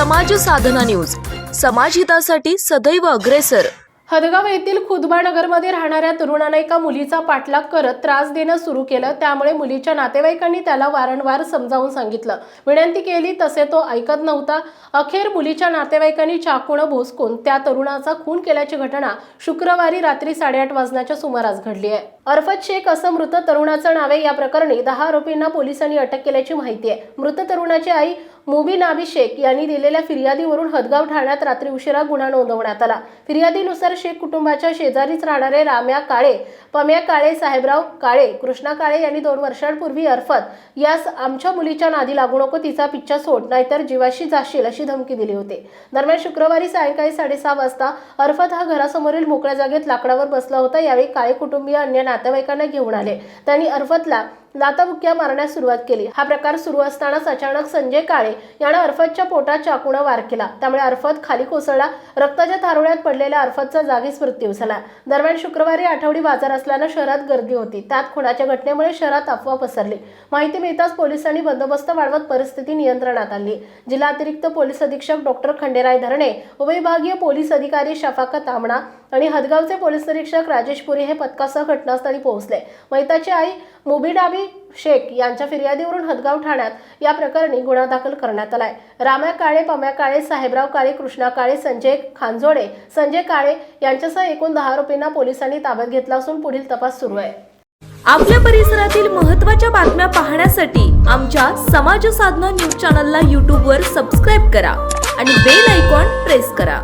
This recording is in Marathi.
समाज साधना न्यूज. समाजहितासाठी सदैव अग्रेसर. हदगाव येथील खुदबा नगरमध्ये राहणाऱ्या तरुणाने एका मुलीचा पाठलाग करत त्रास देणं सुरू केलं. त्यामुळे मुलीच्या नातेवाईकांनी त्याला वारंवार समजावून सांगितलं. विनंती केली तसे तो ऐकत नव्हता. अखेर मुलीच्या नातेवाईकांनी चाकूनं भोसकून त्या तरुणाचा खून केल्याची घटना शुक्रवारी रात्री साडेआठ वाजण्याच्या सुमारास घडली आहे. अरफत शेख असं मृत तरुणाचं नाव आहे. या प्रकरणी दहा आरोपींना पोलिसांनी अटक केल्याची माहिती आहे. मृत तरुणाची आई मुबी अभिषेक यांनी दिलेल्या फिर्यादीवरून हदगाव ठाण्यात रात्री उशिरा गुन्हा नोंदवण्यात आला. फिर्यादीनुसार शेख कुटुंबाच्या शेजारीच राहणारे राम्या काळे पम्या काळे साहेबराव काळे कृष्णा काळे यांनी दोन वर्षांपूर्वी अर्फत यास आमच्या मुलीच्या नादी लागू नको तिचा पिच्छा सोड नाहीतर जीवाशी जाशील अशी धमकी दिली होती. दरम्यान शुक्रवारी सायंकाळी साडेसहा वाजता अर्फत हा घरासमोरील मोकळ्या जागेत लाकडावर बसला होता. यावेळी काळे कुटुंबीय अन्य नातेवाईकांना घेऊन आले. त्यांनी अर्फतला लाताबुक्या मारण्यास सुरुवात केली. हा प्रकार सुरू असतानाच अचानक संजय काळे यानं अर्फतच्या पोटात चाकूनं वार केला. त्यामुळे अर्फत खाली कोसळला. रक्ताच्या थारोळ्यात पडलेल्या अर्फतचा जागीच मृत्यू झाला. दरम्यान शुक्रवारी आठवडी बाजार असल्यानं शहरात गर्दी होती. त्यात खुनाच्या घटनेमुळे शहरात अफवा पसरली. माहिती मिळताच पोलिसांनी बंदोबस्त वाढवत परिस्थिती नियंत्रणात आणली. जिल्हा अतिरिक्त पोलीस अधीक्षक डॉक्टर खंडेराय धरणे उपविभागीय पोलीस अधिकारी शफाकत आमणा आणि हदगावचे पोलीस निरीक्षक राजेश पुरी हे पथकासह घटनास्थळी पोहोचले. मैताची आई मुबीडाबी शेख यांच्या फिर्यादीवरून हदगाव ठाण्यात या प्रकरणी गुन्हा दाखल करण्यात आलाय. राम्या काळे पम्या काळे साहेबराव काळे कृष्णा काळे संजय खांजोडे संजय काळे यांच्यासह एकूण दहा आरोपींना पोलिसांनी ताब्यात घेतला असून पुढील तपास सुरू आहे. आपल्या परिसरातील महत्त्वाच्या बातम्या पाहण्यासाठी आमच्या समाज साधना न्यूज चॅनलला यूट्यूबवर सबस्क्राईब करा आणि बेल आयकॉन प्रेस करा.